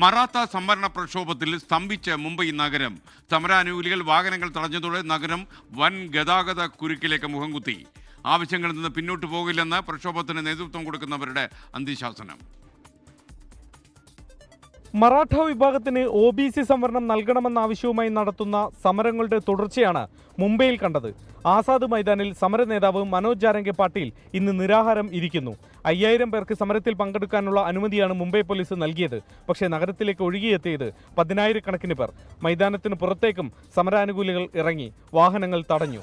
മറാത്ത സംവരണ പ്രക്ഷോഭത്തിൽ സ്തംഭിച്ച് മുംബൈ നഗരം. സമരാനുകൂലികൾ വാഹനങ്ങൾ തടഞ്ഞതോടെ നഗരം വൻ ഗതാഗത കുരുക്കിലേക്ക് മുഖം കുത്തി ആവശ്യങ്ങളിൽ നിന്ന് പിന്നോട്ട് പോകില്ലെന്ന് പ്രക്ഷോഭത്തിന് നേതൃത്വം കൊടുക്കുന്നവരുടെ അന്ത്യശാസനം. മറാഠ വിഭാഗത്തിന് ഒ ബി സി സംവരണം നൽകണമെന്ന ആവശ്യവുമായി നടത്തുന്ന സമരങ്ങളുടെ തുടർച്ചയാണ് മുംബൈയിൽ കണ്ടത്. ആസാദ് മൈതാനിൽ സമര നേതാവ് മനോജ് ജാരംഗെ പാട്ടീൽ ഇന്ന് നിരാഹാരം ഇരിക്കുന്നു. അയ്യായിരം പേർക്ക് സമരത്തിൽ പങ്കെടുക്കാനുള്ള അനുമതിയാണ് മുംബൈ പോലീസ് നൽകിയത്. പക്ഷേ നഗരത്തിലേക്ക് ഒഴുകിയെത്തിയത് പതിനായിരക്കണക്കിന് പേർ. മൈതാനത്തിന് പുറത്തേക്കും സമരാനുകൂലികൾ ഇറങ്ങി. വാഹനങ്ങൾ തടഞ്ഞു.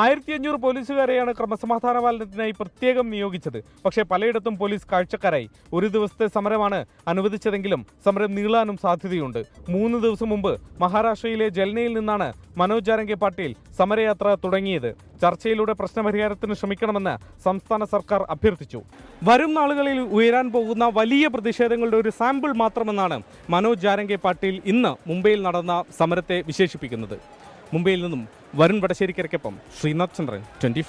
ആയിരത്തി അഞ്ഞൂറ് പോലീസുകാരെയാണ് ക്രമസമാധാന പാലനത്തിനായി പ്രത്യേകം നിയോഗിച്ചത്. പക്ഷേ പലയിടത്തും പോലീസ് കാഴ്ചക്കാരായി. ഒരു ദിവസത്തെ സമരമാണ് അനുവദിച്ചതെങ്കിലും സമരം നീളാനും സാധ്യതയുണ്ട്. മൂന്ന് ദിവസം മുമ്പ് മഹാരാഷ്ട്രയിലെ ജൽനയിൽ നിന്നാണ് മനോജ് ജാരംഗെ പാട്ടീൽ സമരയാത്ര തുടങ്ങിയത്. ചർച്ചയിലൂടെ പ്രശ്നപരിഹാരത്തിന് ശ്രമിക്കണമെന്ന് സംസ്ഥാന സർക്കാർ അഭ്യർത്ഥിച്ചു. വരും നാളുകളിൽ ഉയരാൻ പോകുന്ന വലിയ പ്രതിഷേധങ്ങളുടെ ഒരു സാമ്പിൾ മാത്രമെന്നാണ് മനോജ് ജാരംഗെ പാട്ടീൽ ഇന്ന് മുംബൈയിൽ നടന്ന സമരത്തെ വിശേഷിപ്പിക്കുന്നത്. മുംബൈയിൽ നിന്നും വരുൺ വടശ്ശേരിക്കരയ്ക്കൊപ്പം ശ്രീനാഥ് ചന്ദ്രൻ ട്വന്റി